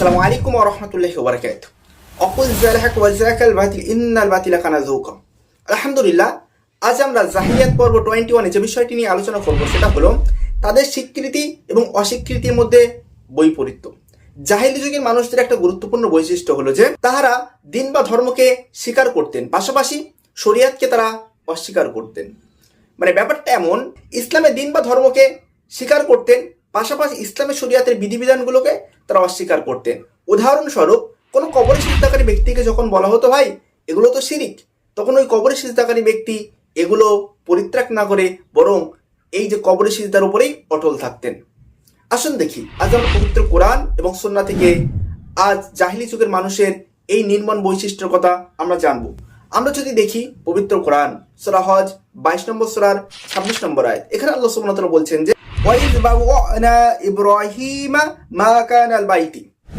আসসালামু আলাইকুম রাহমাতুল্লাহি ওয়া বারাকাতুহু। অকুল জালহাক ওয়া জাকাল বাতিল, ইন্নাল বাতিলা কানা যুকা আলহামদুলিল্লাহ, আজ আমরা জাহিলিয়াত পর্ব টোয়েন্টি ওয়ানে যে বিষয়টি নিয়ে আলোচনা করব সেটা হলো তাদের স্বীকৃতি এবং অস্বীকৃতির মধ্যে বৈপরীত্য। জাহিলি যুগের মানুষদের একটা গুরুত্বপূর্ণ বৈশিষ্ট্য হলো যে তাহারা দিন বা ধর্মকে স্বীকার করতেন, পাশাপাশি শরিয়াতকে তারা অস্বীকার করতেন। মানে ব্যাপারটা এমন ইসলামের দিন বা ধর্মকে স্বীকার করতেন, পাশাপাশি ইসলামের শরিয়াতের বিধিবিধানগুলোকে তারা অস্বীকার করতেন। উদাহরণস্বরূপ, কোনো কবরে সিজদাকারী ব্যক্তিকে যখন বলা হতো, ভাই, এগুলো তো শিরিক। তখন ওই কবরে সিজদাকারী ব্যক্তি এগুলো পরিত্যাগ না করে বরং এই যে কবরে সিজদার উপরেই অটল থাকতেন। আসুন দেখি, আজ আমরা পবিত্র কোরআন এবং সন্না থেকে আজ জাহিলি যুগের মানুষের এই নির্মাণ বৈশিষ্ট্যের কথা আমরা জানব। আমরা যদি দেখি পবিত্র কোরআন, সূরা হজ, বাইশ নম্বর সূরার ছাব্বিশ নম্বর আয় এখানে আল্লাহ তাআলা বলছেন যে وإذ بوأنا إبراهيم ما كان البيت.